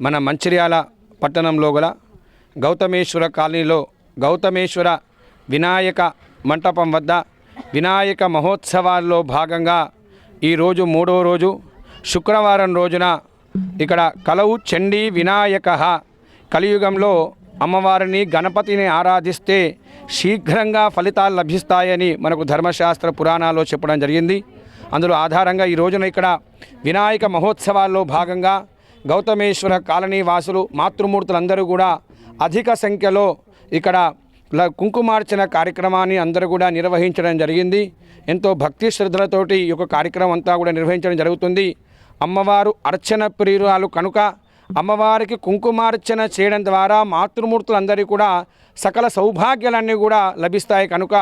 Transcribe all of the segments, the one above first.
మన మంచిర్యాల పట్టణంలో గల గౌతమేశ్వర కాలనీలో గౌతమేశ్వర వినాయక మంటపం వద్ద వినాయక మహోత్సవాల్లో భాగంగా ఈరోజు మూడో రోజు శుక్రవారం రోజున ఇక్కడ కలవు చండీ వినాయక కలియుగంలో అమ్మవారిని గణపతిని ఆరాధిస్తే శీఘ్రంగా ఫలితాలు లభిస్తాయని మనకు ధర్మశాస్త్ర పురాణాల్లో చెప్పడం జరిగింది. అందులో ఆధారంగా ఈ రోజున ఇక్కడ వినాయక మహోత్సవాల్లో భాగంగా గౌతమేశ్వర కాలనీ వాసులు మాతృమూర్తులందరూ కూడా అధిక సంఖ్యలో ఇక్కడ కుంకుమార్చన కార్యక్రమాన్ని అందరూ కూడా నిర్వహించడం జరిగింది. ఎంతో భక్తి శ్రద్ధలతోటి ఈ యొక్క కార్యక్రమం అంతా కూడా నిర్వహించడం జరుగుతుంది. అమ్మవారు అర్చన ప్రియురాలు కనుక అమ్మవారికి కుంకుమార్చన చేయడం ద్వారా మాతృమూర్తులందరికీ కూడా సకల సౌభాగ్యాలన్నీ కూడా లభిస్తాయి. కనుక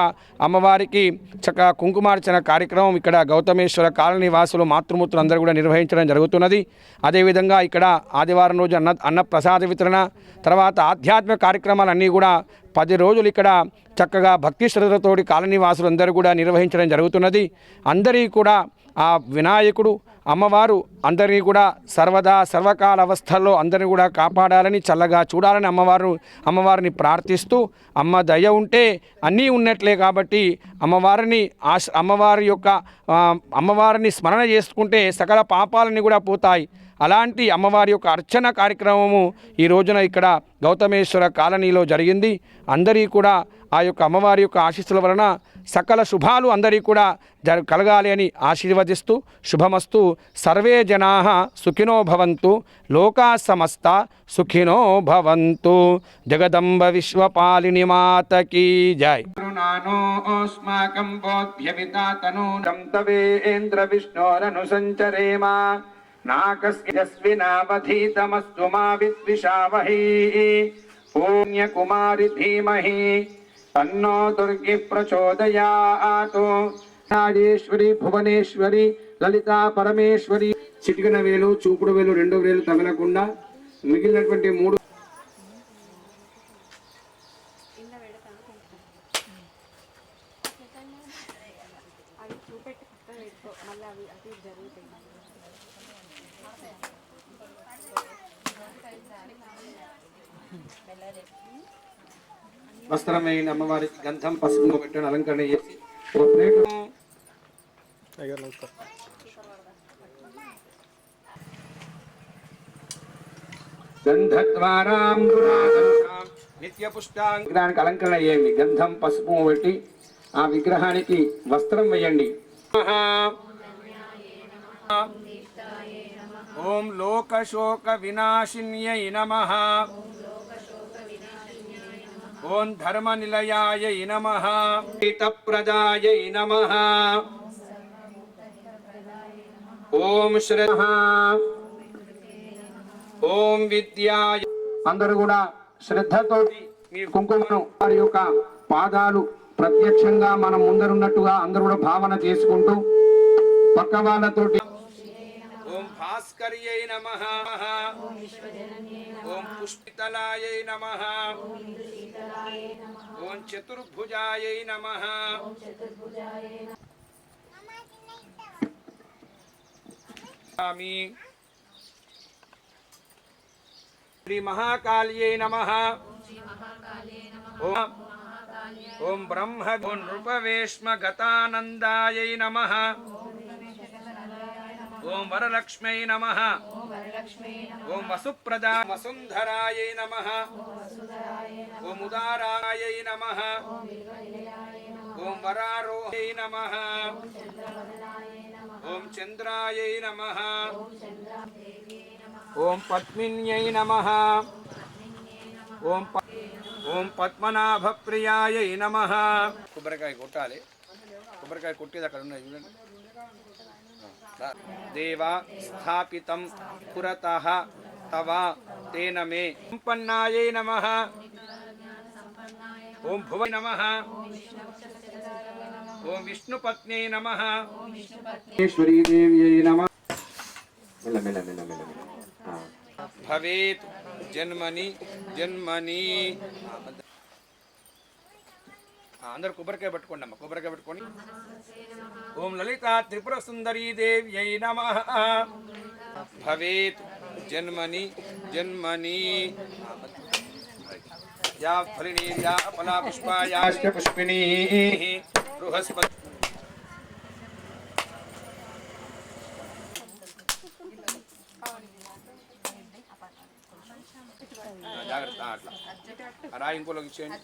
అమ్మవారికి చక్క కుంకుమార్చన కార్యక్రమం ఇక్కడ గౌతమేశ్వర కాలనీ వాసులు మాతృమూర్తులు అందరూ కూడా నిర్వహించడం జరుగుతున్నది. అదేవిధంగా ఇక్కడ ఆదివారం రోజు అన్న అన్నప్రసాద వితరణ తర్వాత ఆధ్యాత్మిక కార్యక్రమాలన్నీ కూడా పది రోజులు ఇక్కడ చక్కగా భక్తి శ్రద్ధలతోటి కాలనీ వాసులు అందరూ కూడా నిర్వహించడం జరుగుతున్నది. అందరికీ కూడా ఆ వినాయకుడు అమ్మవారు అందరినీ కూడా సర్వదా సర్వకాల అవస్థల్లో అందరినీ కూడా కాపాడాలని చల్లగా చూడాలని అమ్మవారు అమ్మవారిని ప్రార్థిస్తూ అమ్మ దయ ఉంటే అన్నీ ఉన్నట్లే కాబట్టి అమ్మవారిని ఆశ అమ్మవారి యొక్క అమ్మవారిని స్మరణ చేసుకుంటే సకల పాపాలన్నీ కూడా పోతాయి. అలాంటి అమ్మవారి యొక్క అర్చన కార్యక్రమము ఈ రోజున ఇక్కడ గౌతమేశ్వర కాలనీలో జరిగింది. అందరికీ కూడా ఆ యొక్క అమ్మవారి యొక్క ఆశీస్సుల వలన సకల శుభాలు అందరికీ కూడా జర కలగాలి అని ఆశీర్వదిస్తూ శుభమస్తు. సర్వే జనా సుఖినో భవంతు. లోకా సమస్త సుఖినో భవంతు. జగదంబ విశ్వపాలిని మాతకి జై. నానోస్మాకం బోధ్యవితాతనూనం తవేంద్ర విష్ణోరను సంచరేమా నాకస్యస్వినావధీతమస్తు మా విద్విషావహీ పుణ్యకుమారి ధీమహి తన్నో దుర్గి ప్రచోదయాతు రాజేశ్వరి భువనేశ్వరి లలిత పరమేశ్వరి చిటికన వేలు చూపుడు వేలు రెండు వేలు తగలకుండా మిగిలినటువంటి మూడు అవి చూపెట్టి పక్కన పెట్టుకో. మళ్ళీ అవి అవి జరుగుతాయి. వస్త్రమైన అమ్మవారికి గంధం పసుపు పెట్టిన అలంకరణ చేసి. ఓ ప్లేటు. గంధద్వారాం గుణాగంధాం నిత్య పుష్టాంగ విగ్రహానికి అలంకరణ చేయండి. గంధం పసుపు పెట్టి ఆ విగ్రహానికి వస్త్రం వేయండి. ఓం లోకశోక వినాశిన్యై నమ. ఓం ధర్మ నిలయాయ నమ. ప్రదాయ నమ. ఓం శ్రద్ధ. ఓం విద్యాయ. అందరూ కూడా శ్రద్ధతోటి మీ కుంకుమను వారి యొక్క పాదాలు ప్రత్యక్షంగా మనం ముందరున్నట్టుగా అందరూ కూడా భావన చేసుకుంటూ పక్క వాళ్ళతోటి ఓం భాస్కర్యై నమ ఓం పుష్పితలాయై నమ ఓం చతుర్భుజాయై నమ స్వామి శ్రీ మహాకాళ్యై నమ ఓం ఓం బ్రహ్మ ఓం వరలక్ష్మై నమ ఓం వసుప్రదా వసుంధరాయై నమ ఓం ఉదారాయై నమ ఓం వరారోహై నమ ఓం చంద్రాయై నమ ఓం పద్మిన్యై నమ ఓం ఓం పద్మనాభప్రియాయై నమ కొబ్బరికాయ కొట్టాలి కొబ్బరికాయ కొట్టేది అక్కడ ఉన్నాయి చూడండి देवा स्थापितं पुरतः तव तेन मे। सम्पन्नायै नमः। ओम भुव नम। ओम विष्णुपत्नी नम। ईश्वरी देव्यै नम। भवेत् जन्मनि जन्मनि। అందరు కొబ్బరికాయ పట్టుకోండి అమ్మ కొబ్బరికాయ పట్టుకోండి ఓం లలిత త్రిపుర సుందరీ దేవ్యై నమ భవేత్ జన్మని జన్మని యా ఫలిని యా ఫలా పుష్పాయాశ్చ పుష్పిణీ బృహస్పతి జాగ్రత్త అట్లా ఆ రాయి ఇంకోలోకి ఇచ్చేయండి